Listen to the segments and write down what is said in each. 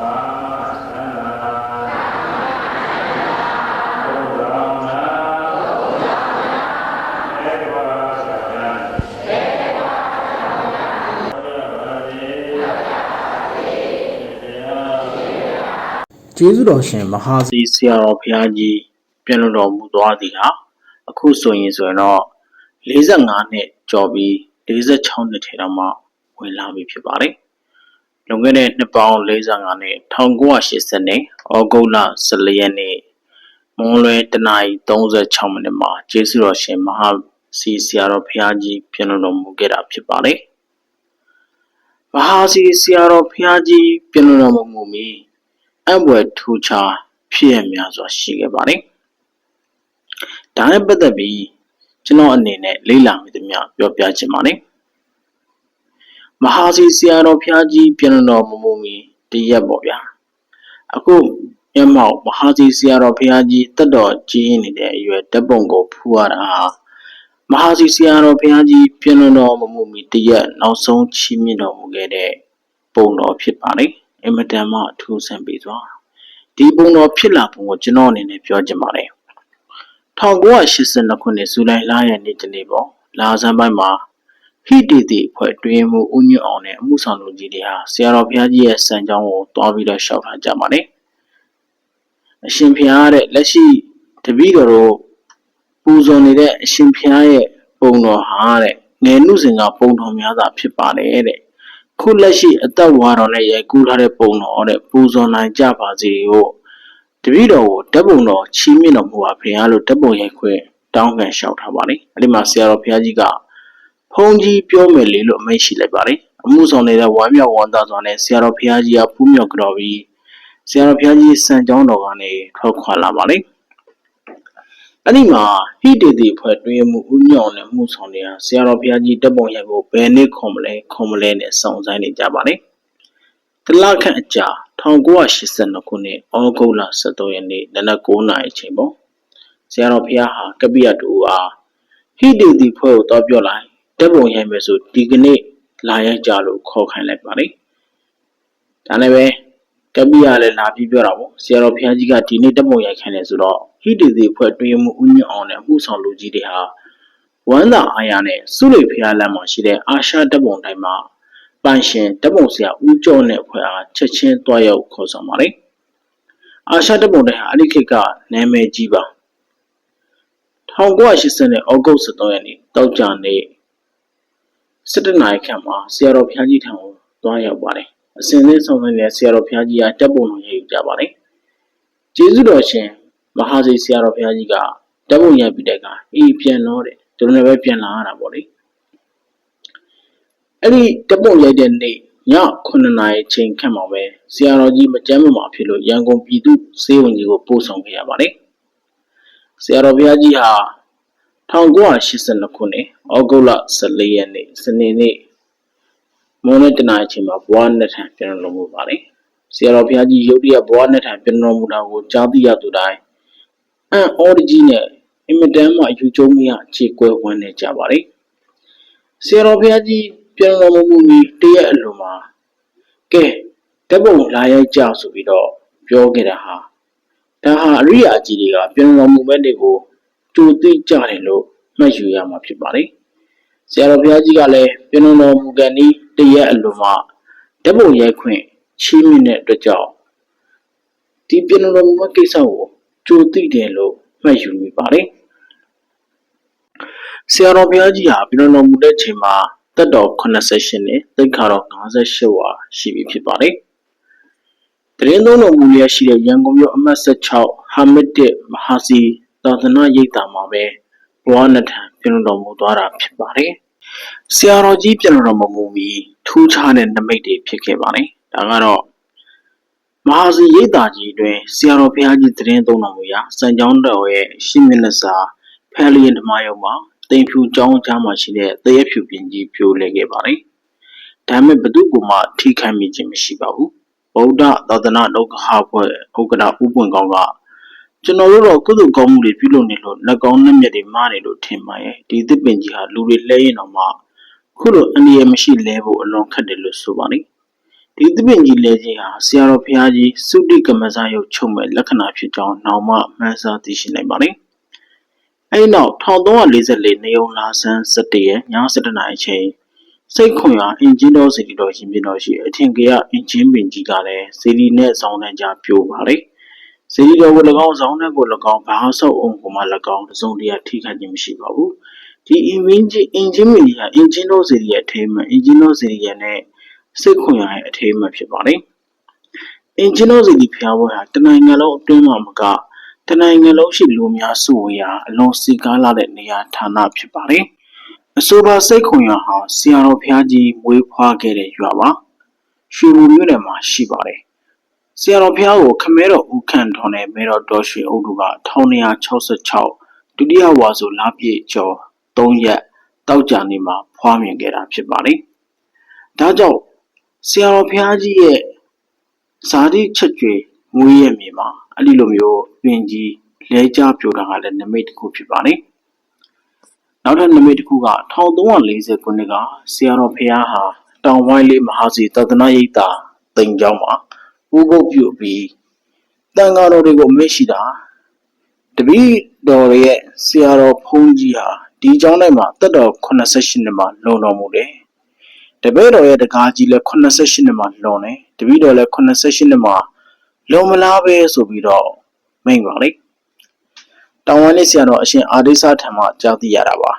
သာသနာဘုရားနာဧကဝါသနာဧကဝါသနာတရားကျေးဇူးတော်ရှင်မဟာစီဆရာတော်ဘုရားကြီးပြန်လို့တော်မူသွားသည်ဟာအခုဆိုရင်ဆိုရင်တော့45နှစ်ကျော်ပြီး46နှစ်ထဲတော့မှဝင်လာပြီဖြစ်ပါတယ်။ လွန်ခဲ့တဲ့နှစ်ပေါင်း45နှစ်1980နှစ်ဩဂုတ်လ14ရက်နေ့မွန်းလွဲတနာရီ36မိနစ်မှာကျေးဇူးတော်ရှင်မဟာစီဆရာတော်ဘုရားကြီးပြန်လို့တော်မူခဲ့တာဖြစ်ပါတယ်။မဟာစီဆရာတော်ဘုရားကြီးပြန်လို့တော်မူမီအံ့ဘွယ်ထူးခြားဖြစ်ရများစွာရှိခဲ့ပါတယ်။ဒါနဲ့ပတ်သက်ပြီးကျွန်တော်အနေနဲ့လေ့လာမိသမျှပြောပြချင်ပါတယ်။ မဟာစီဆရာတော်ဘုရားကြီးပြန်တော်မမူမီတည့်ရက်ပေါ့ဗျာ။အခုမျက်မှောက်မဟာစီဆရာတော်ဘုရားကြီးတက်တော်ကြီးနေတဲ့အရွယ်တပ်ပုံကိုဖူးရတာဟာမဟာစီဆရာတော်ဘုရားကြီးပြန်တော်မမူမီတည့်ရက်နောက်ဆုံးချီးမြှင့်တော်မူခဲ့တဲ့ပုံတော်ဖြစ်ပါတယ်။အင်မတန်မှအထူးဆန်းပေးစွာဒီပုံတော်ဖြစ်လာပုံကိုကျွန်တော်အနေနဲ့ပြောချင်ပါတယ်1982ခုနှစ်ဇူလိုင်လရဲ့နေ့တနေ့ပေါ့လာဇန်ပိုင်းမှာ ဟိတေတိအဖွဲ့တွင်မှုဦးညွတ်အောင်နဲ့အမှုဆောင်လူကြီးတွေဟာဆရာတော်ဘုရားကြီးရဲ့စံကြောင်းကိုတွားပြီးတော့ရှောက်ထားကြပါတယ်အရှင်ဘုရားတဲ့လက်ရှိတပည့်တော်တို့ပူဇော်နေတဲ့အရှင်ဘုရားရဲ့ပုံတော်ဟာတဲ့ငယ်နုစဉ်ကပုံတော်များစွာဖြစ်ပါတယ်တဲ့ခုလက်ရှိအသက်ဝါတော်နဲ့ရိုက်ကူးထားတဲ့ပုံတော်တဲ့ပူဇော်နိုင်ကြပါစေလို့တပည့်တော်ကိုဓာတ်ပုံတော်ချီးမြှင့်တော်မူပါဖေဟာလို့ဓာတ်ပုံရိုက်ခွင့်တောင်းခံလျှောက်ထားပါတယ်အဲ့ဒီမှာဆရာတော်ဘုရားကြီးက ဖုန်းကြီးပြောမယ်လေလို့အမိန့်ရှိလိုက်ပါတယ်အမှုဆောင်နေတဲ့ဝမ်းမြောက်ဝမ်းသာစွာနဲ့ဆရာတော်ဘုရားကြီးကဖူးမြော်ကြတော်ပြီးဆရာတော်ဘုရားကြီးစံကြောင်းတော်ကနေထွက်ခွာလာပါတယ်အဲ့ဒီမှာဟိတေတိဖွဲ့တွင်မှုဥညောင်းနဲ့မှုဆောင်နေတာဆရာတော်ဘုရားကြီးတပ်ပုံရိုက်ဖို့ဘယ်နေ့ခွန်မလဲခွန်မလဲနဲ့စောင့်ဆိုင်နေကြပါတယ်။တလခန့်အကြာ1982ခုနှစ်ဩဂုတ်လ23ရက်နေ့နနက်9:00နာရီအချိန်ပေါ့။ဆရာတော်ဘုရားဟာကပိယတူအားဟိတေတိဖွဲ့ကိုတော့ပြောလိုက် တပ်ပုံရိုက်မယ်ဆိုဒီကနေ့လာရိုက်ကြလို့ခေါ်ခိုင်းလိုက်ပါတယ်။ဒါနဲ့ပဲကပိယလည်းလာပြီးပြောတာပေါ့ဆရာတော်ဘုရားကြီးကဒီနေ့တပ်ပုံရိုက်ခိုင်းတယ်ဆိုတော့ဟိတေတိဖွဲ့တွင်မှုဥညွတ်အောင်နဲ့အမှုဆောင်လူကြီးတွေဟာဝမ်းသာအားရနဲ့စုလိဖျားလမ်းမှာရှိတဲ့အာရှတပ်ပုံတိုင်းမှာပန်ရှင်တပ်ပုံဆရာဦးကျော်နဲ့အဖွဲ့အားချက်ချင်းတွားရောက်ခေါ်ဆောင်ပါတယ်။အာရှတပ်ပုံတိုင်းဟာအဲ့ဒီခေတ်ကနာမည်ကြီးပါ1980နဲ့ဩဂုတ်23ရက်နေ့တောက်ကြနေ့ 17နာရီခန့်မှာဆရာတော်ဘုရားကြီးထံကိုတွားရောက်ပါတယ်။အစဉ်သင်းဆောင်နေတဲ့ဆရာတော်ဘုရားကြီးကတပ်ပုံတော်ရည်ယူကြပါတယ်။ကျေးဇူးတော်ရှင်မဟာစီဆရာတော်ဘုရားကြီးကတပ်ပုံရပြီးတဲ့အခါအေးပြန်တော့တယ်သူတို့လည်းပဲပြန်လာရတာပေါ့လေအဲ့ဒီတပ်ပုံရိုက်တဲ့နေ့ည9နာရီချိန်ခန့်မှာပဲဆရာတော်ကြီးမကြမ်းမမာဖြစ်လို့ရန်ကုန်ပြည်သူ့စေဝံကြီးကိုပို့ဆောင်ခဲ့ရပါတယ်ဆရာတော်ဘုရားကြီးဟာ 1982ခုနှစ်ဩဂုတ်လ14ရက်နေ့စနေနေ့မွန်းနေ့တနာရီချိန်မှာဘဝနှစ်ထံပြန်တော်မူပါတယ်ဆရာတော်ဘုရားကြီးရုတ်တရက်ဘဝနှစ်ထံပြန်တော်မူတာကိုကြားသိရသူတိုင်းအံ့ဩတကြီးနဲ့အင်မတန်မှယူကျုံမိရအခြေကွဲဝမ်းနေကြပါတယ်။ဆရာတော်ဘုရားကြီးပြန်တော်မူမူပြီးတရက်အလိုမှာကဲဓပုံလာရိုက်ကြဆိုပြီးတော့ပြောခဲ့တာဟာဒါဟာအရိယာကြီးတွေကပြန်တော်မူမဲ့တွေကို ကြိုသိကြတယ်လို့မှတ်ယူရမှာဖြစ်ပါတယ်။ဆရာတော်ဘုရားကြီးကလည်းပြန်တော်မူကန်ဒီတရက်အလိုမှာဓပုံရိုက်ခွင့်ချီးမြှင့်တဲ့အတွက်ကြောင့်ဒီပြန်တော်မူမဲ့ကိစ္စကိုကြိုသိတယ်လို့မှတ်ယူမိပါတယ်။ဆရာတော်ဘုရားကြီးဟာပြည်တော်မူတဲ့ချိန်မှာတက်တော်88နဲ့သိက္ခာတော်58ဝါရှိပြီဖြစ်ပါတယ်။တရင်သုံးတော်မူရရှိတဲ့ရန်ကုန်မြို့အမှတ်16ဟာမစ်တစ်မဟာစီ သာသနာရိပ်သာမှာပဲဘဝနှစ်ထံပြည်တော်မူသွားတာဖြစ်ပါတယ်။ဆရာတော်ကြီးပြည်တော်မမူပြီးထူးခြားတဲ့နမိတ်တွေဖြစ်ခဲ့ပါတယ်။ဒါကတော့မဟာစီရိပ်သာကြီးတွင်ဆရာတော်ဘုရားကြီးတရင်သုံးတော်မူရာစံကြောင်းတော်ရဲ့ရှင်းမျက်နှာစာဖဲလျင်ဓမ္မယုံမှာတိမ်ဖြူကျောင်းကြားမှာရှိတဲ့တရက်ဖြူပင်ကြီးပြိုလဲခဲ့ပါတယ်။ဒါပေမဲ့ဘသူကမှထိခိုက်မိခြင်းမရှိပါဘူး။ဗုဒ္ဓသာသနာလောကဟာဖွဲ့ဥက္ကဋဥပွင့်ကောင်းက ကျွန်တော်တို့တော့ကုသိုလ်ကောင်းမှုတွေပြုလုပ်နေလို့လက်ကောင်းလက်မြတ်တွေမားနေလို့ထင်ပါရဲ့ဒီသစ်ပင်ကြီးဟာလူတွေလှဲရင်တော့မှခုလိုအန္တရာယ်မရှိလဲဖို့အလွန်ခက်တယ်လို့ဆိုပါလိမ့်ဒီဒီသပင်ကြီးလဲကြီးဟာဆရာတော်ဘုရားကြီးသုတိကမ္မဇယုတ်ချုပ်မဲ့လက္ခဏာဖြစ်ကြောင်းနောက်မှမှန်းဆသိရှိနိုင်ပါတယ်။အဲဒီနောက်1344နေုံလာဆန်း17ရက်ည7:00နာရီအချိန်စိတ်ခွန်ရာအင်ဂျင်တော်စီတီတော်ရှင်ပြတော်ရှိအထင်ကရအင်ဂျင်ပင်ကြီးကလည်းစီလီနဲ့ဆောင်းနှံကြပြိုပါ တယ်။စီလီတော်ကို၎င်းဆောင်းနှံကို၎င်း ဘာဆောက်အောင်ကိုမှ၎င်းသုံးတရာ ထိခိုက်ခြင်းမရှိပါဘူး။ဒီ အင်ဂျင်ကြီးအင်ဂျင်မင်ကြီးကအင်ဂျင်တော်စီတီရဲ့အထိမ်းမှအင်ဂျင်တော်စီတီရဲ့နဲ့စိတ်ခွန်ရာရဲ့အထိမ်းမှဖြစ်ပါတယ်။အင်ဂျင်တော်စီတီဖျားပွဲဟာတနိုင်ငံလုံးအတွင်းမှာမကတနိုင်ငံလုံးရှိ လူများစုဝေးရာ အလွန်စီကားလာတဲ့ နေရာဌာန ဖြစ်ပါတယ်။အဆိုပါစိတ်ခွန်ရဟာ ဆရာတော်ဘုရားကြီး မွေးဖွားခဲ့တဲ့ရွာပါ ရွှေဘူမြို့နယ်မှာ ရှိပါတယ် ဆရာတော်ဘုရားကိုခမဲတော်ဦးခန့်ထွန်းနဲ့မဲတော်တော်ရွှေအုပ်တို့က1266ဒုတိယဝါဆိုလပြည့်ကျော်3ရက်တောက်ကြနေမှာဖွားမြင်ခဲ့တာဖြစ်ပါတယ်ဒါကြောင့်ဆရာတော်ဘုရားကြီးရဲ့ဇာတိချက်ကျွေမွေးရမြေမှာအဲ့ဒီလိုမျိုးပင်ကြီးလဲကြပြိုတာကလည်းနမိတ်တစ်ခုဖြစ်ပါတယ်နောက်ထပ်နမိတ်တစ်ခုက1340ခုနှစ်ကဆရာတော်ဘုရားဟာတောင်ဝိုင်းလေးမဟာစီသဒ္ဒနာရိပ်သာတိမ်ကျောင်းမှာ ဥပုပ်ပြုတ်ပြီးတန်ဃာတော်တွေကိုမေ့ရှိတာတပည့်တော်ရဲ့ဆရာတော်ဘုန်းကြီးဟာဒီကျောင်းတိုင်းမှာတက်တော်88နှစ်မှာလုံတော်မူတယ်တပည့်တော်ရဲ့တကားကြီးလည်း88နှစ်မှာလွန်တယ်တပည့်တော်လည်း88နှစ်မှာလုံမလားပဲဆိုပြီးတော့မိန့်ပါလေတောင်ဝိုင်းလေးဆရာတော်အရှင်အာဒိသထံမှကြားသိရတာပါ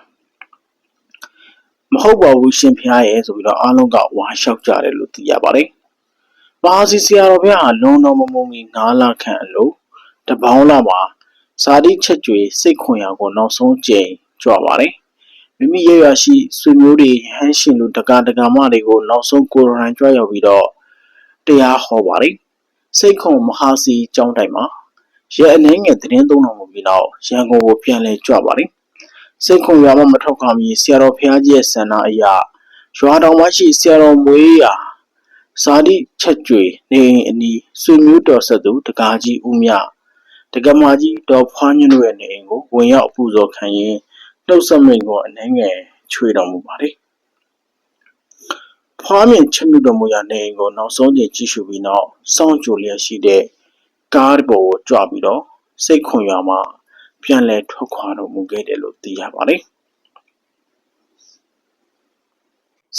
မဟုတ်ပါဘူးရှင်ဖျားရဲ့ဆိုပြီးတော့အားလုံးကဝါလျှောက်ကြတယ်လို့သိရပါတယ်။ ပါစီဆရာတော်ဘုရားဟာလွန်တော်မမုံမီ9လခန့်အလိုတပေါင်းလာမှာဇာတိချက်ကျွေစိတ်ခွန်ရာကိုနောက်ဆုံးကြိမ်ကြွပါတယ်။မိမိရရရှိဆွေမျိုးတွေဟန်းရှင်လူတကာတကာမတွေကိုနောက်ဆုံးကိုရိုနိုင်ကြွရောက်ပြီးတော့တရားဟောပါတယ်။စိတ်ခွန်မဟာစီကျောင်းတိုင်မှာရဲအနေငယ်သတင်းသုံးတော်မူပြီးနောက်ရန်ကုန်ကိုပြန်လဲကြွပါတယ်။စိတ်ခွန်ရွာမှမထောက်ခံမီဆရာတော်ဘုရားကြီးရဲ့ဆန္ဒအရာရွာတော်မရှိဆရာတော်မွေးရာ ဇာတိချက်ကျွေနေအိမ်အနီးဆွေမျိုးတော်ဆက်သူတကားကြီးဦးမြတကမာကြီးတော်ဖွားညွန့်တို့ရဲ့နေအိမ်ကိုဝင်ရောက်ပူဇော်ခံရင်နှုတ်ဆက်မိန်ကိုအနေငယ်ချွေတော်မူပါတယ်။ဖွားမြင်ချစ်မြတ်တော်မူရာနေအိမ်ကိုနောက်ဆုံးချိန်ကြည့်ရှုပြီးနောက်စောင့်ကြိုလျက်ရှိတဲ့ကားပေါ်ကိုကြွပြီးတော့စိတ်ခွန်ရွာမှာပြန်လည်ထွက်ခွာတော်မူခဲ့တယ်လို့သိရပါတယ်။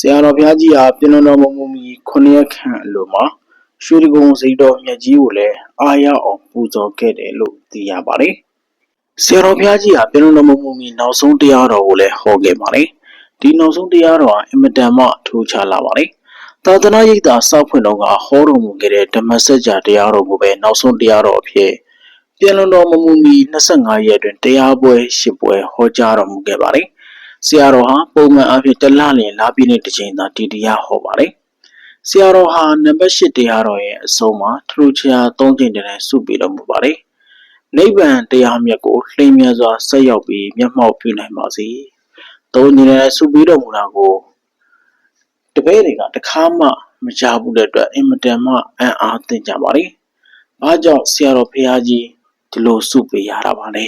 ဆရာတော်ဘုရားကြီးဟာပြင်လွန်တော်မမူမီ9ရက်ခန့်အလိုမှာရွှေတကုံစိတ်တော်မြတ်ကြီးကိုလည်းအားရအောင်ပူဇော်ခဲ့တယ်လို့သိရပါတယ်။ဆရာတော်ဘုရားကြီးဟာပြင်လွန်တော်မမူမီနောက်ဆုံးတရားတော်ကိုလည်းဟောခဲ့ပါတယ်။ဒီနောက်ဆုံးတရားတော်ဟာအင်မတန်မှထူးခြားလာပါတယ်။သာသနာ့ရိပ်သာစောက်ဖွင့်တော်ကဟောတော်မူခဲ့တဲ့ဓမ္မစကြာတရားတော်ကိုပဲနောက်ဆုံးတရားတော်အဖြစ်ပြန်လွန်တော်မမူမီ25ရက်တွင်တရားပွဲရှစ်ပွဲဟောကြားတော်မူခဲ့ပါတယ်။ ဆရာတော်ဟာပုံမှန်အားဖြင့်တလလင်လာပြည့်တဲ့တစ်ချိန်သာဒီတရားဟောပါတယ်။ဆရာတော်ဟာနံပါတ်8တရားတော်ရဲ့အဆုံးမှာထလူချာ3ချိန်တည်းနဲ့စုပြီးတော်မူပါတယ်။နိဗ္ဗာန်တရားမြတ်ကိုလှိမ်မြန်စွာဆက်ရောက်ပြီးမျက်မှောက်ပြုနိုင်ပါစေ။သုံးချိန်နဲ့စုပြီးတော်မူတာကိုတပည့်တွေကတခါမှမကြားဘူးတဲ့အတွက်အင်မတန်မှအံ့အားသင့်ကြပါတယ်။ဘာကြောင့်ဆရာတော်ဖရာကြီးဒီလိုစုပေးရတာပါလဲ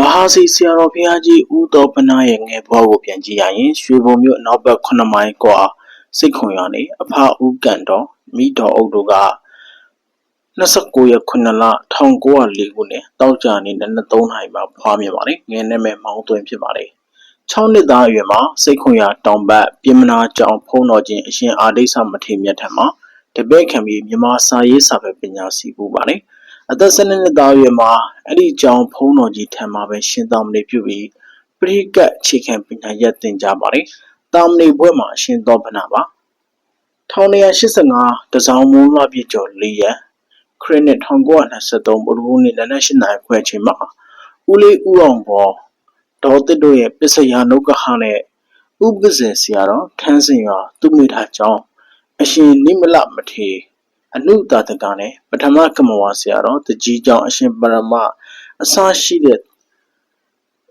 မဟာစီဆရာတော်ဘုရားကြီးဦးတော်ပနာရဲ့ငယ်ဘဝကိုပြန်ကြည့်ရရင်ရွှေဘုံမြို့အနောက်ဘက်9မိုင်ကွာစိတ်ခွန်ရနေအဖဦးကန်တော်မိတော်အုပ်တို့က29ရက်9လ1904ခုနှစ်တောက်ကြနေနဲ့3နိုင်မှာဖွားမြင်ပါတယ်ငယ်နဲ့မဲ့မောင်းသွင်းဖြစ်ပါတယ်6နှစ်သားအရွယ်မှာစိတ်ခွန်ရတောင်ဘက်ပြင်မနာကျောင်းဖုံးတော်ချင်းအရှင်အာဒိဆမထေမြတ်ထံမှာတပည့်ခံပြီးမြမစာရေးစာပဲပညာစီပူပါတယ်အသက်12နှစ်သားအရွယ်မှာ အဲ့ဒီကြောင်ဖုံးတော်ကြီးထံမှာပဲရှင်သာမဏေပြုပြီးပရိကတ်အခြေခံပညာရပ်သင်ကြားပါတယ်။တာမဏေဘွဲ့မှာအရှင်သောဗနာပါ1985တစောင်းမိုးမပြည့်ကျော်၄ရက်ခရစ်နှစ်1923ဗုဒ္ဓဘုနေ့နနက်၈နာရီခွဲချိန်မှာဦးလေးဦးအောင်ပေါ်ဒေါ်တစ်တို့ရဲ့ပစ္စယနုကဟနဲ့ဥပ္ပဇေဆရာတော်ထန်းစင်ရွာသူမိထားကြောင်းအရှင်နိမလမထေ အနုတာတကနဲ့ပထမကမဝါဆရာတော်တကြီးကျောင်းအရှင်ပရမအစရှိတဲ့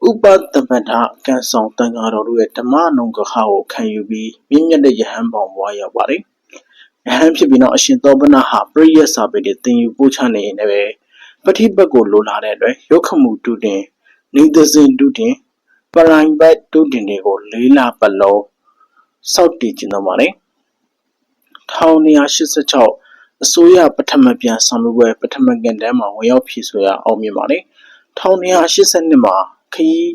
ဥပတပတ္ထကံဆောင်တန်ဃာတော်တို့ရဲ့ဓမ္မနုံကခကိုခံယူပြီးမြင့်မြတ်တဲ့ယဟန်ပေါင်းဘွားရောက်ပါတယ်။ယဟန်ဖြစ်ပြီးတော့အရှင်သောပနဟာပရိယတ်စာပေတွေသင်ယူပို့ချနေရင်လည်းပဋိပတ်ကိုလိုလာတဲ့အတွက်ရုပ်ခမှုတုတင်နေသစင်တုတင်ပရိုင်ဘတ်တုတင်တွေကိုလေးလာပတ်လုံးစောက်တည်ကျင်တော့ပါတယ်။1286 အစိုးရပထမပြန်ဆောင်မှုပွဲပထမကန်တန်းမှာဝင်ရောက်ဖြည့်ဆိုရအောင်မြင်ပါတယ်1282မှာခရီး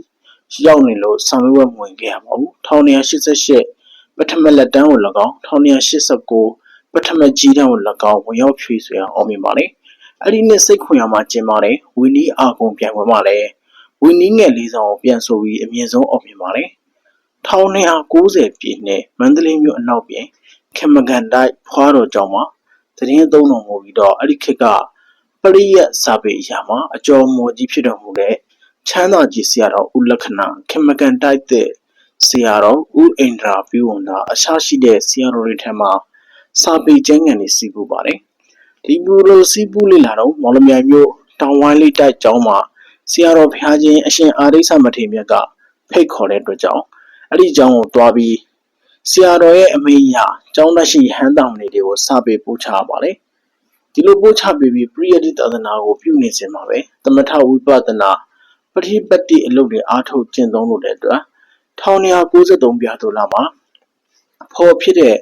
ရောက်နေလို့ဆောင်မှုပွဲမဝင်ခဲ့ရပါဘူး1288ပထမလက်တန်းကို၎င်း1289ပထမကြီးတန်းကို၎င်းဝင်ရောက်ဖြည့်ဆိုရအောင်မြင်ပါတယ်အဲ့ဒီနှစ်စိတ်ခွန်ရမှာကျင်းပါတယ်ဝီနီအာကုံပြန်ဝင်မှာလည်းဝီနီငယ်လေးဆောင်ကိုပြန်ဆိုပြီးအမြင့်ဆုံးအောင်မြင်ပါတယ်1290ပြည့်နှစ်မန္တလေးမြို့အနောက်ပြင်ခေမကန်တိုက်ဖွားတော်ကျောင်းမှာ သတင်းသုံးတော်မူပြီးတော့အဲ့ဒီခေတ်ကပရိယတ်စာပေအရာမှာအကျော်မော်ကြီးဖြစ်တော်မူတဲ့ချမ်းသာကြီးဆရာတော်ဦးလက္ခဏာခေမကန်တိုက်တဲ့ဆရာတော်ဦးအိန္ဒြာပြုဝန်တာအရှာရှိတဲ့ဆရာတော်တွေထက်မှစာပေကျမ်းဂန်တွေစီးပူပါတယ်ဒီဘူလိုစီးပူလေးလာတော့မော်လမြိုင်မြို့တောင်ဝိုင်းလေးတိုက်ကျောင်းမှာဆရာတော်ဘုရားကြီးအရှင်အာရိသမထေရမြတ်ကဖိတ်ခေါ်တဲ့အတွက်ကြောင့်အဲ့ဒီကျောင်းကိုတွားပြီး ဆရာတော်ရဲ့အမိန့်အရကျောင်းတက်ရှိဟန်တောင်တွေကိုစာပေပို့ချပါလေဒီလိုပို့ချပေးပြီးပရိယတိသာသနာကိုပြုနေစဉ်မှာပဲသမထဝိပဿနာပฏิပတ်တိအလုပ်တွေအားထုတ်ကျင့်သုံးလို့တဲ့အတွက်1993ပြာတော်လာမှာဖော်ဖြစ်တဲ့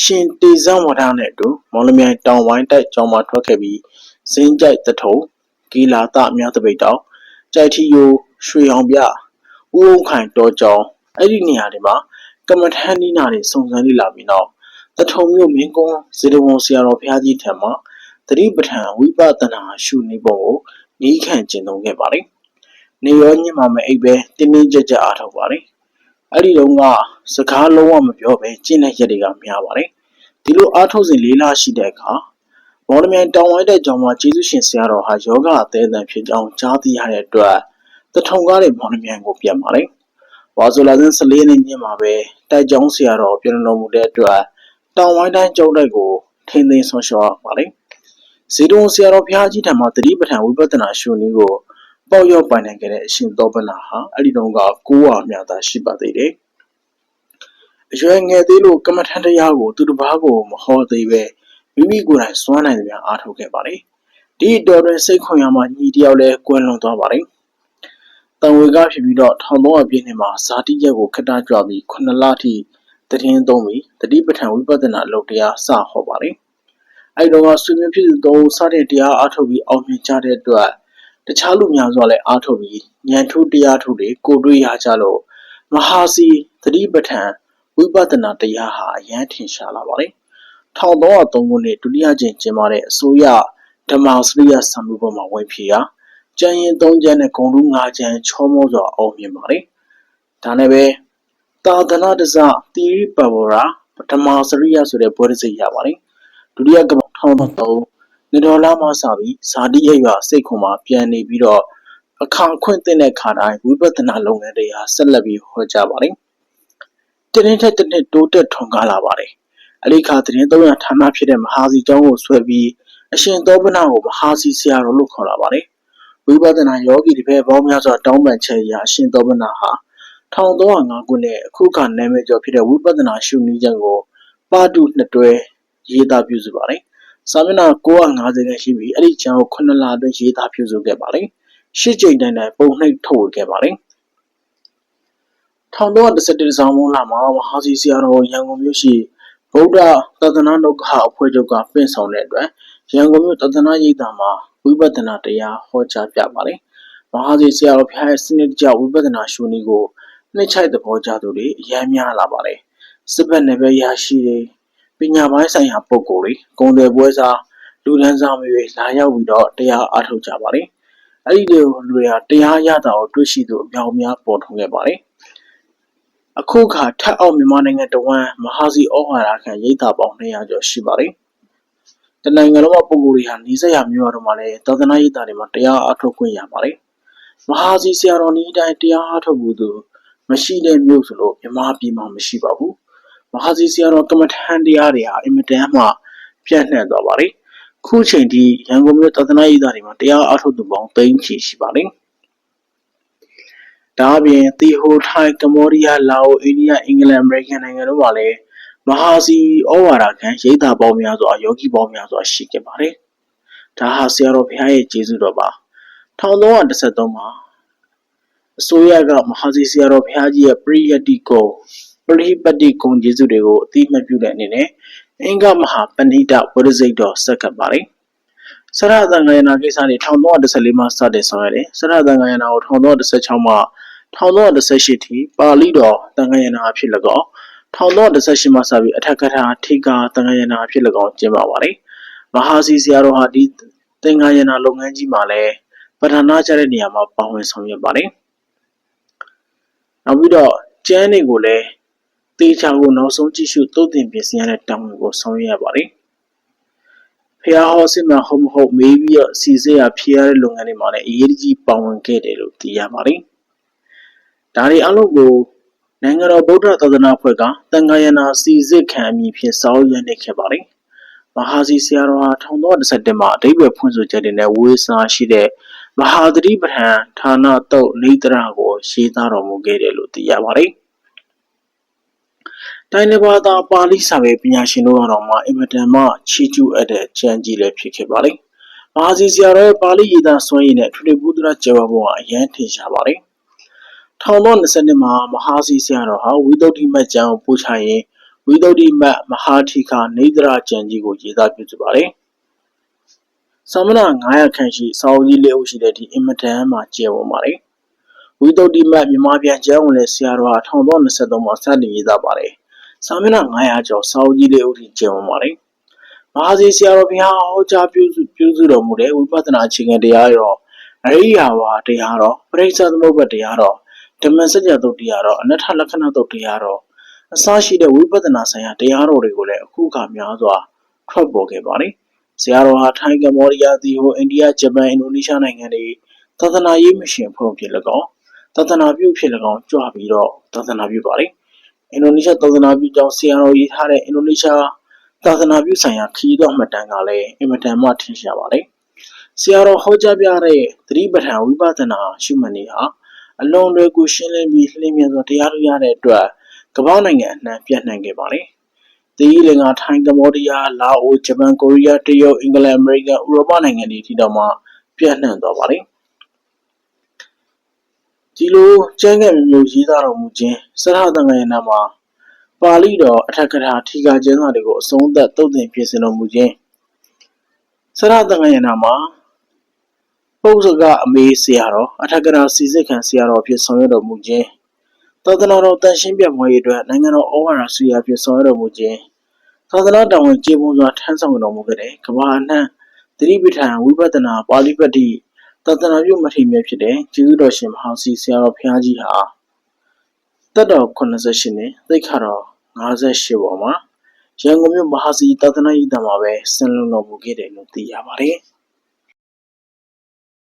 ရှင်တေဇံဝဒနဲ့အတူမော်လမြိုင်တောင်ဝိုင်းတိုက်ကျောင်းမှာထွက်ခဲ့ပြီးဇင်းကြိုက်တထုံဂီလာတမြတ်တပိတ်တောင်ကြိုက်ထီယိုရွှေအောင်ပြဥုံခိုင်တော်ကျောင်းအဲ့ဒီနေရာတွေမှာ ကမ္မထန်နီနာတွေစုံစမ်းလေ့လာပြီးနောက်တထုံမြို့မင်းကုန်းဇေဒဝန်ဆရာတော်ဘုရားကြီးထံမှာသတိပဋ္ဌာန်ဝိပဿနာရှုနေပုံကိုနီးခန့်ကျင့်သုံးခဲ့ပါတယ်။နေရောညမှာမအိပ်ပဲတင်းတင်းကြပ်ကြပ်အားထုတ်ပါတယ်။အဲ့ဒီတုန်းကစကားလုံးဝမပြောပဲကျင့်တဲ့ရက်တွေကများပါတယ်။ဒီလိုအားထုတ်စဉ်လေးလားရှိတဲ့အခါမော်လမြိုင်တောင်ဝိုင်းတဲ့ကျောင်းမှာကျေးဇူးရှင်ဆရာတော်ဟာယောဂအသေးအံဖြစ်ကြောင်းကြားသိရတဲ့အတွက်တထုံကားတဲ့မော်လမြိုင်ကိုပြန်ပါတယ်။ ဝါဆိုလာစဉ်14ရက်နေ့ညမှာပဲတိုက်ကျောင်းဆရာတော်ပြန်တော်မူတဲ့အတွက်တောင်ဝိုင်းတိုင်းကျောင်းတိုက်ကိုထိမ့်သိမ်းဆုံးရှုံးရပါတယ်။ဇေဒုံဆရာတော်ဘုရားကြီးထံမှာတတိပဋ္ဌာန်ဝိပဿနာရှုနည်းကိုပေါ့ရောက်ပိုင်နိုင်ခဲ့တဲ့အရှင်သောပနာဟာအဲ့ဒီတုန်းက900မြတ်သာရှိပါသေးတယ်။အရွယ်ငယ်သေးလို့ကမ္မထန်တရားကိုသူတစ်ပါးကိုမဟောသေးပဲမိမိကိုယ်တိုင်စွမ်းနိုင်ကြအားထုတ်ခဲ့ပါတယ်။ဒီတော်တွင်စိတ်ခွန်ရမှာညီတယောက်လည်းကွယ်လွန်သွားပါတယ်။ တန်ဝေကဖြစ်ပြီးတော့1300ပြည့်နှစ်မှာဇာတိရက်ကိုခတကြွပြီး9လထိတည်င်းသုံးပြီးတတိပဋ္ဌာန်ဝိပဿနာအလုပ်တရားစဟောပါတယ်။အဲဒီတော့ဆွေမျိုးဖြစ်သူသုံးစတဲ့တရားအားထုတ်ပြီးအောင်မြင်ကြတဲ့အတွက်တခြားလူများစွာလည်းအားထုတ်ပြီးဉာဏ်ထုတရားထုတွေကိုတွေ့ရကြလို့မဟာစီတတိပဋ္ဌာန်ဝိပဿနာတရားဟာအရန်ထင်ရှားလာပါတယ်။1303ခုနှစ်ဒုတိယကျင့်ကျင်းပတဲ့အစိုးရဓမ္မစရိယဆံမှုပေါ်မှာဝင်ဖြေရာ ကျန်ရင်3ကျမ်းနဲ့ဂုံလူ5ကျမ်းချောမောစွာအောင်မြင်ပါတယ်။ဒါနဲ့ပဲသာသနာတစသီရိပဝရာပထမစရိယဆိုတဲ့ဘွဲတစိရပါတယ်ဒုတိယကမ္ဘာ1003နေတော်လာမှစပြီးဇာတိရရွာစိတ်ခွန်မှာပြန်နေပြီးတော့အခါခွင့်တဲ့ခါတိုင်းဝိပဿနာလုပ်ငန်းတရားဆက်လက်ပြီးဟောကြားပါတယ်တရင်ထက်တနေ့တိုးတက်ထွန်ကားလာပါတယ်အဲ့ဒီခါတရင်300ဌာနဖြစ်တဲ့မဟာစီကျောင်းကိုဆွဲပြီးအရှင်သောဗနာကိုမဟာစီဆရာတော်လို့ခေါ်လာပါတယ် ဝိပဿနာယောဂီတွေပဲပေါင်းများစွာတောင်းပန်ချက်ရာအရှင်သောဗနာဟာ1305ခုနှစ်အခုခါနာမည်ကျော်ဖြစ်တဲ့ဝိပဿနာရှုနည်းချက်ကိုပါတုနှစ်တွဲရေးသားပြုစုပါတယ်။စာမျက်နှာ950ခန့်ရှိပြီးအဲ့ဒီကျမ်းကို9လအတွင်းရေးသားပြုစုခဲ့ပါတယ်။ရှစ်ကြိမ်တိုင်တိုင်ပုံနှိပ်ထုတ်ဝေခဲ့ပါတယ်။1311ဇောင်းမုန်းလာမှာမဟာစီဆရာတော်ရန်ကုန်မြို့ရှိဗုဒ္ဓသာသနာ့လောကအဖွဲ့ချုပ်ကပင့်ဆောင်တဲ့အတွက်ရန်ကုန်မြို့သာသနာ့ရိပ်သာမှာ ဝိပဿနာတရားဟောကြားပြပါတယ်။မဟာစီဆရာတော်ဖျားရဲ့စနစ်တကျဝိပဿနာရှုနည်းကိုနှိမ့်ချိုက်သဘောကျသူတွေအများများလာပါတယ်စစ်ဘက်နယ်ပဲရရှိတဲ့ပညာပိုင်းဆိုင်ရာပုဂ္ဂိုလ်တွေဂုံတယ်ပွဲစားလူဒန်းစားမျိုးလာရောက်ပြီးတော့တရားအားထုတ်ကြပါတယ်အဲ့ဒီလိုလူတွေကတရားရတာကိုတွေ့ရှိသူအများအများပေါ်ထွန်းခဲ့ပါတယ်အခုခါထက်အောင်မြန်မာနိုင်ငံတဝမ်းမဟာစီဩဝါဒခံရိပ်သာပေါင်း200ကျော်ရှိပါတယ် တနိုင်ငံလုံးမှာပုံကိုယ်တွေဟာနေဆက်ရမျိုးတော်မှာလည်းသာသနာ့ရိပ်သာတွေမှာတရားအားထုတ်ခွင့်ရပါတယ်မဟာစီဆရာတော်ဤတိုင်းတရားအားထုတ်မှုသူမရှိတဲ့မြို့ဆိုလို့မြမပြည်မှာမရှိပါဘူးမဟာစီဆရာတော်ကမ္မထန်တရားတွေဟာအင်မတန်မှပြန့်နှံ့သွားပါတယ်ခုချိန်ထိရန်ကုန်မြို့သာသနာ့ရေးသားတွေမှာတရားအားထုတ်သူပေါင်းသိန်းချီရှိပါတယ်ဒါအပြင်သီဟိုထိုင်းကမ္ဘောဒီးယားလာအိုအိန္ဒိယအင်္ဂလန်အမေရိကန်နိုင်ငံတို့မှာလည်း မဟာစီဩဝါဒခံရိပ်သာပေါင်းများစွာယောဂီပေါင်းများစွာရှိခဲ့ပါတယ်ဒါဟာဆရာတော်ဘုရားရဲ့ကျေးဇူးတော်ပါ1313မှာအစိုးရကမဟာစီဆရာတော်ဘုရားကြီးရဲ့ပရိယတ္တိကုံပရိပတ္တိကုံကျေးဇူးတွေကိုအတိအမှတ်ပြုတဲ့အနေနဲ့အင်္ဂမဟာပဏိတဝရဇိတ်တော်စက္ကပ်ပါတယ်စရသံဃာယနာကိစ္စတွေ1314မှာစတင်ဆောင်ရတယ်စရသံဃာယနာကို1316မှာ1318ထိပါဠိတော်သံဃာယနာအဖြစ်၎င်း 1318မှာစပြီးအထက်ကထာထိကာသံဃာယနာအဖြစ်၎င်းကျင်းပပါတယ်မဟာစီဆရာတော်ဟာဒီသင်္ဃာယနာလုပ်ငန်းကြီးမှာလည်းပထနာကျတဲ့နေရာမှာပါဝင်ဆောင်ရွက်ပါတယ်နောက်ပြီးတော့ကျမ်းတွေကိုလည်းတေချာကိုနောက်ဆုံးကြည့်ရှုသုတ်သင်ပြင်ဆင်ရတဲ့တောင်းဝင်ကိုဆောင်ရွက်ရပါတယ်ဖះဟောစစ်မှန်ဟုတ်မဟုတ်မေးပြီးတော့စီစစ်ရဖြေရတဲ့လုပ်ငန်းတွေမှာလည်းအရေးကြီးပါဝင်ခဲ့တယ်လို့သိရပါတယ်ဒါတွေအလုံးကို နိုင်ငံတော်ဗုဒ္ဓသာသနာအဖွဲ့ကတန်ခါရနာစီစစ်ခံအမည်ဖြင့်စောင်းရနေခဲ့ပါတယ်မဟာစီဆရာတော်ဟာ1317မှာအဓိပ္ပာယ်ဖွင့်ဆိုချက်တွေနဲ့ဝေစာရှိတဲ့မဟာသတိပဋ္ဌာန်ဌာနတုတ်နေတရာကိုရေးသားတော်မူခဲ့တယ်လို့သိရပါတယ်တိုင်းတစ်ပါးသာပါဠိစာပေပညာရှင်တို့ကတော့မှအင်မတန်မှချီးကျူးအပ်တဲ့ကျမ်းကြီးလည်းဖြစ်ခဲ့ပါတယ်။မဟာစီဆရာတော်ရဲ့ပါဠိရေးသားစွမ်းရည်နဲ့ထွေထွေဘုဒ္ဓရာကျေဝဘုံကအရန်ထင်ရှားပါတယ်။ 1022မှာ မဟာစီဆရာတော်ဟာ ဝိသုဒ္ဓိမတ်ကျမ်းကိုပို့ချရင်ဝိသုဒ္ဓိမတ်မဟာထီခာနေတရာကျမ်းကြီးကိုရေးသားပြုစုပါတယ်။သမဏ900ခန့်ရှိစာအုပ်ကြီးလေးအုပ်ရှိတဲ့ဒီအင်မတန်မှကျေဝပါတယ်။ဝိသုဒ္ဓိမတ်မြန်မာပြန်ကျမ်းကိုလည်းဆရာတော်ဟာ1023မှာစတင်ရေးသားပါတယ်။စာမျက်နှာ900ကျော်စာအုပ်ကြီးလေးအုပ်ထိကျင်းဝင်ပါတယ်။မဟာစီဆရာတော်ဘုရားဟောကြားပြုစုပြုစုတော်မူတဲ့ဝိပဿနာအခြေခံတရားရောအရိယာဝါတရားတော်ပရိစ္ဆေသမုပ္ပါတရားတော် ဓမ္မစကြာတုတ်တရားတော်အနတ္ထလက္ခဏာတုတ်တရားတော်အစရှိတဲ့ဝိပဿနာဆိုင်ရာတရားတော်တွေကိုလည်းအခုခါများစွာထွက်ပေါ်ခဲ့ပါတယ်။ဆရာတော်ဟာထိုင်းကမ္ဘောဒီးယားသီဟိုအိန္ဒိယဂျပန်အင်ဒိုနီးရှားနိုင်ငံတွေသာသနာရေးမရှင်ဖွဲ့ဖြစ်၎င်းသာသနာပြုဖြစ်၎င်းကြွပြီးတော့သာသနာပြုပါတယ်။အင်ဒိုနီးရှားသာသနာပြုကြောင့်ဆရာတော်ရေးထားတဲ့အင်ဒိုနီးရှားသာသနာပြုဆိုင်ရာခရီးတော်မှတ်တမ်းကလည်းအင်မတန်မှထင်ရှားပါတယ်။ဆရာတော်ဟောကြားပြတဲ့သတိပဋ္ဌာန်ဝိပဿနာရှုမှတ်နေဟာ အလွန်လွယ်ကူရှင်းလင်းပြီးလျင်မြန်စွာတရားထုတ်ရတဲ့အတွက်ကမ္ဘာနိုင်ငံအနှံ့ပြန့်နှံ့ခဲ့ပါတယ်။သီရိလင်္ကာထိုင်းကမ္ဘောဒီးယားလာအိုဂျပန်ကိုရီးယားတရုတ်အင်္ဂလန်အမေရိကန်ဥရောပနိုင်ငံတွေထိတော့မှပြန့်နှံ့သွားပါတယ်။ဒီလိုကျမ်းဂန်မျိုးရေးသားတော်မူခြင်းစရဟတန်ငယ်နာမှာပါဠိတော်အထက်ကထာထီကာကျမ်းစာတွေကိုအဆုံးသတ်သုတ်သင်ပြင်ဆင်တော်မူခြင်းစရဟတန်ငယ်နာမှာ ပုဇ္ဇကအမေဆရာတော်အထက်ကထာစီစစ်ခံဆရာတော်ဖြစ်ဆောင်ရွက်တော်မူခြင်းသာသနာတော်တန်ရှင်းပြတ်မွေးအတွက်နိုင်ငံတော်ဩဝါဒဆရာဖြစ်ဆောင်ရွက်တော်မူခြင်းသာသနာတော်ဝင်ကျေပွန်စွာထမ်းဆောင်တော်မူခဲ့တဲ့ကမ္ဘာအနှံ့သတိပဋ္ဌာန်ဝိပဿနာပါဠိပတ္တိသာသနာပြုမထေရမြတ်ဖြစ်တဲ့ကျေးဇူးတော်ရှင်မဟာစီဆရာတော်ဘုရားကြီးဟာတက်တော်88နှစ်သိက္ခာတော်58ပေါ်မှာရန်ကုန်မြို့မဟာစီသာသနာ့ဤတံမှာပဲဆင်လုံတော်မူခဲ့တယ်လို့သိရပါတယ်။